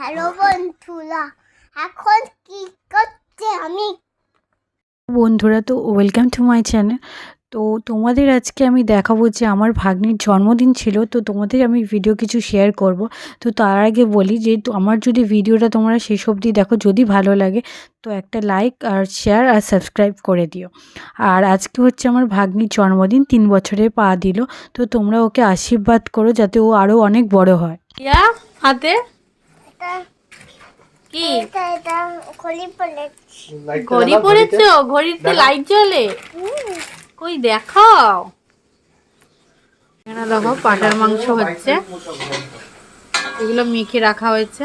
Hello বন্ধুরা এখন কি করছে আমি? বন্ধুরা তো ওয়েলকাম টু মাই চ্যানেল তো তোমাদের আজকে আমি দেখাবো যে আমার ভাগ্নির জন্মদিন ছিল তো তোমাদের আমি ভিডিও কিছু শেয়ার করব। তো তার আগে বলি যে তো আমার যদি ভিডিওটা তোমরা শেষ অবধি দেখো যদি ভালো লাগে তো একটা লাইক আর শেয়ার আর সাবস্ক্রাইব করে দিও। আর আজকে হচ্ছে আমার ভাগ্নির জন্মদিন তিন বছরে পা দিল। তো তোমরা ওকে আশীর্বাদ করো যাতে ও আরও অনেক বড় হয়। হাতে? কি? ঘড়ি পড়েছো ঘড়িতে লাইট জ্বলে। কই দেখাও। এখানে দেখো পাটার মাংস হচ্ছে। এগুলো মেখে রাখা হয়েছে।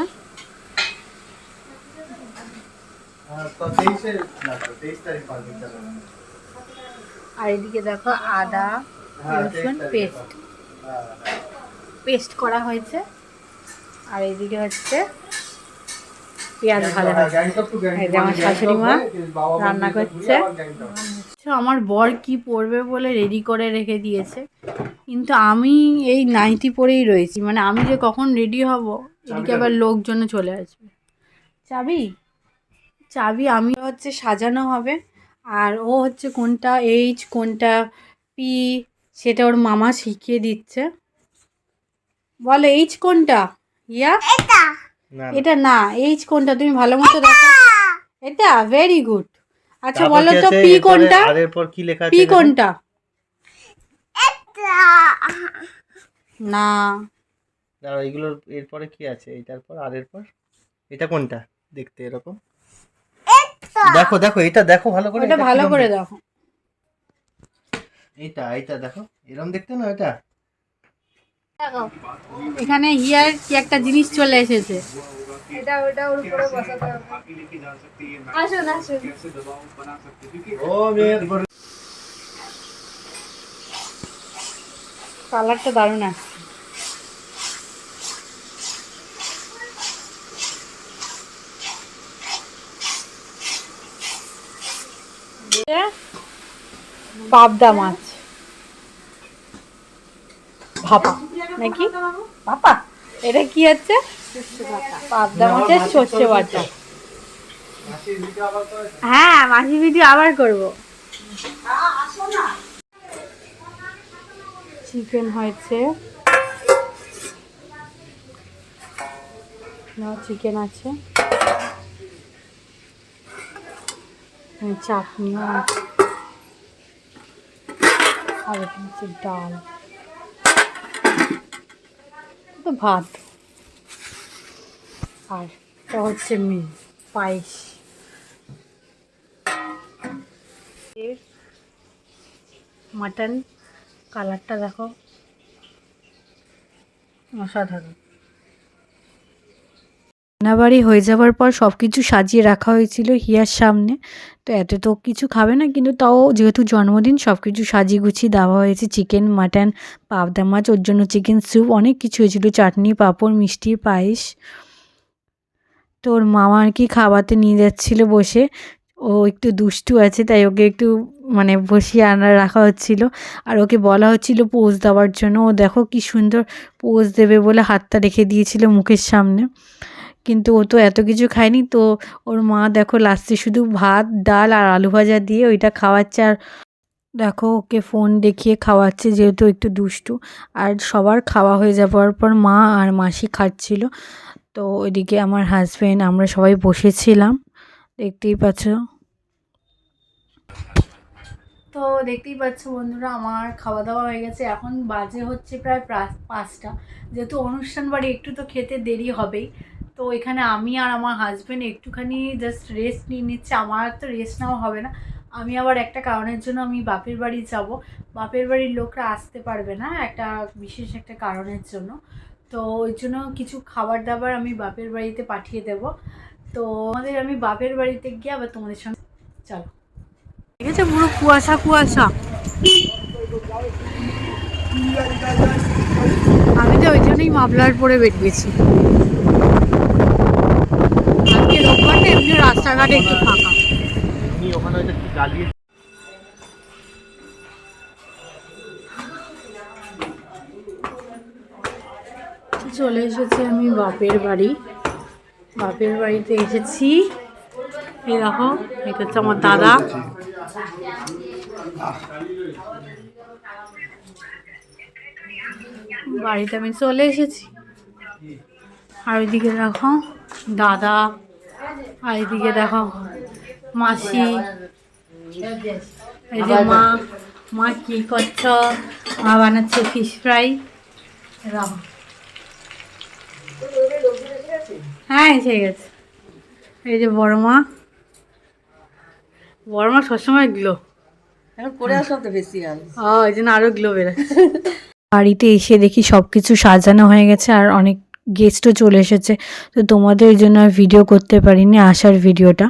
আর এদিকে দেখো আদা রসুন পেস্ট। পেস্ট করা হয়েছে। আর এদিকে হচ্ছে পেঁয়াজ ভাজা। হচ্ছে আমার শাশুড়ি মা রান্না করছে। আচ্ছা, আমার বর কি পরবে বলে রেডি করে রেখে দিয়েছে। কিন্তু আমি এই নাইটি পরেই রয়েছি। মানে আমি যে কখন রেডি হব এদিকে আবার লোকজন চলে আসবে। চাবি? চাবি আমি হচ্ছে সাজানো হবে। আর ও হচ্ছে কোনটা এইচ কোনটা পি সেটা ওর মামা শিখিয়ে দিচ্ছে। বলে এইচ কোনটা? ইয়া? এটা। এটা না এইচ কোনটা? তুমি ভালো মতো দেখো। এটা? ভেরি গুড আচ্ছা বলো তো পি কোনটা? এরপর কি লেখা আছে পি কোনটা? এটা। না। দাঁড়াও এগুলোর এরপরে কি আছে? এটার পর আর এরপর? এটা কোনটা? দেখতে এরকম। দেখো দেখো এটা দেখো ভালো করে এটা ভালো করে দেখো। এটা এটা দেখো। এরকম দেখতে না এটা? এখানে হিয়ার কি একটা জিনিস চলে এসেছে। ও মেয়ের কালারটা দারুণ আসছে পাবদা মাছ। ভাপা। নাকি? ভাপা এটা কি হচ্ছে? পাবদা মাছের সর্ষে বাটা। হ্যাঁ মাসি ভিডিও আবার করব। চিকেন হয়েছে। চিকেন আছে। হ্যাঁ, চাটনিও আছে। আর ডাল। ভাত। আর এটা হচ্ছে মি পায়েস। এর মাটন কালারটা দেখো অসাধারণ। রান্নাবাড়ি হয়ে যাওয়ার পর সব কিছু সাজিয়ে রাখা হয়েছিল হিয়ার সামনে। তো এত তো কিছু খাবে না, কিন্তু তাও যেহেতু জন্মদিন সব কিছু সাজিয়ে গুছিয়ে দেওয়া হয়েছে। চিকেন, মাটন, পাবদা মাছ, ওর জন্য চিকেন স্যুপ, অনেক কিছু হয়েছিল। চাটনি, পাঁপড়, মিষ্টি, পায়েস। তো ওর মামা আর কি খাওয়াতে নিয়ে যাচ্ছিল বসে। ও একটু দুষ্টু আছে, তাই ওকে একটু মানে বসিয়ে আনা রাখা হচ্ছিল। আর ওকে বলা হচ্ছিল পোজ দেওয়ার জন্য। ও দেখো কি সুন্দর পোজ দেবে বলে হাতটা রেখে দিয়েছিল মুখের সামনে। কিন্তু ও তো এত কিছু খায়নি তো ওর মা দেখো লাস্টে শুধু ভাত, ডাল আর আলু ভাজা দিয়ে ওইটা খাওয়াচ্ছে আর দেখো ওকে ফোন দেখিয়ে খাওয়াচ্ছে যেহেতু একটু দুষ্টু আর সবার খাওয়া হয়ে যাওয়ার পর মা আর মাসি খাচ্ছিল। তো ওইদিকে আমার হাজব্যান্ড আমরা সবাই বসেছিলাম, দেখতেই পাচ্ছ। তো দেখতেই পাচ্ছ বন্ধুরা, আমার খাওয়া দাওয়া হয়ে গেছে। এখন বাজে হচ্ছে প্রায় প্রা- পাঁচটা। যেহেতু অনুষ্ঠান বাড়ি, একটু তো খেতে দেরি হবেই। তো এখানে আমি আর আমার হাজব্যান্ড একটুখানি জাস্ট রেস্ট নিয়ে নিচ্ছে, আমার তো রেস্ট নেওয়া হবে না। আমি আবার একটা কারণের জন্য আমি বাপের বাড়ি যাব। বাপের বাড়ির লোকরা আসতে পারবে না, একটা বিশেষ একটা কারণের জন্য। তো ওই জন্য কিছু খাবার দাবার আমি বাপের বাড়িতে পাঠিয়ে দেব। তো আমাদের আমি বাপের বাড়িতে গিয়ে আবার তোমাদের সঙ্গে চলো। ঠিক আছে পুরো কুয়াশা কুয়াশা? আমি তো ওই জন্যই মাফলার পরে বেরিয়েছি আজকে রোববার না, এমনি রাস্তাঘাটে একটু ফাঁকা। চলে এসেছি আমি বাপের বাড়ি। বাপের বাড়িতে এসেছি। এই দেখো এটা হচ্ছে আমার দাদা। বাড়িতে আমি চলে এসেছি। আর ওইদিকে দেখো দাদা আর এদিকে দেখো মাসি এই যে মা মা কি করছ? মা বানাচ্ছে ফিশ ফ্রাই দেখো হ্যাঁ এসে গেছে। এই যে বড় মা। বড় মা সবসময় গ্লো এখন আসলাম তো বেশি ও এই জন্য আরও গ্লো বেরোচ্ছে। বাড়িতে এসে দেখি সব কিছু সাজানো হয়ে গেছে আর অনেক গেস্টও চলে এসেছে। তো তোমাদের জন্য আর ভিডিও করতে পারিনি, আসার ভিডিওটা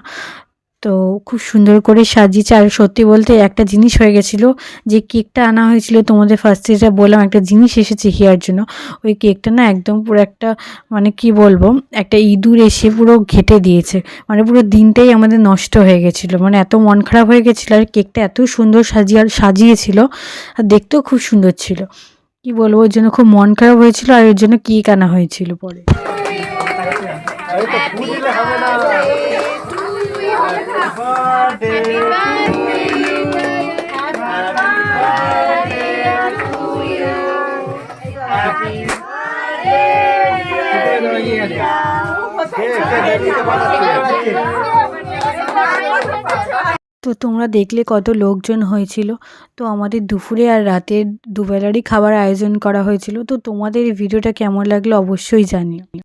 তো খুব সুন্দর করে সাজিয়েছে। আর সত্যি বলতে একটা জিনিস হয়ে গেছিল, যে কেকটা আনা হয়েছিল তোমাদের ফার্স্টে যেটা বললাম একটা জিনিস এসেছে হিয়ার জন্য। ওই কেকটা না একদম পুরো একটা মানে কি বলব, একটা ইঁদুর এসে পুরো ঘেটে দিয়েছে। মানে পুরো দিনটাই আমাদের নষ্ট হয়ে গেছিল। মানে এত মন খারাপ হয়ে গেছিল, আর কেকটা এত সুন্দর সাজিয়ে, সাজিয়েছিল, আর দেখতেও খুব সুন্দর ছিল। কি বলব, ওর জন্য খুব মন খারাপ হয়েছিল আর ওর জন্য কেক আনা হয়েছিল পরে। আরে তো ফুল দিলে হবে না Happy তো তোমরা দেখলে কত লোকজন হয়েছিল। তো আমাদের দুপুরে আর রাতের দুবেলারই খাবার আয়োজন করা হয়েছিল। তো তোমাদের এই ভিডিওটা কেমন লাগল অবশ্যই জানিও।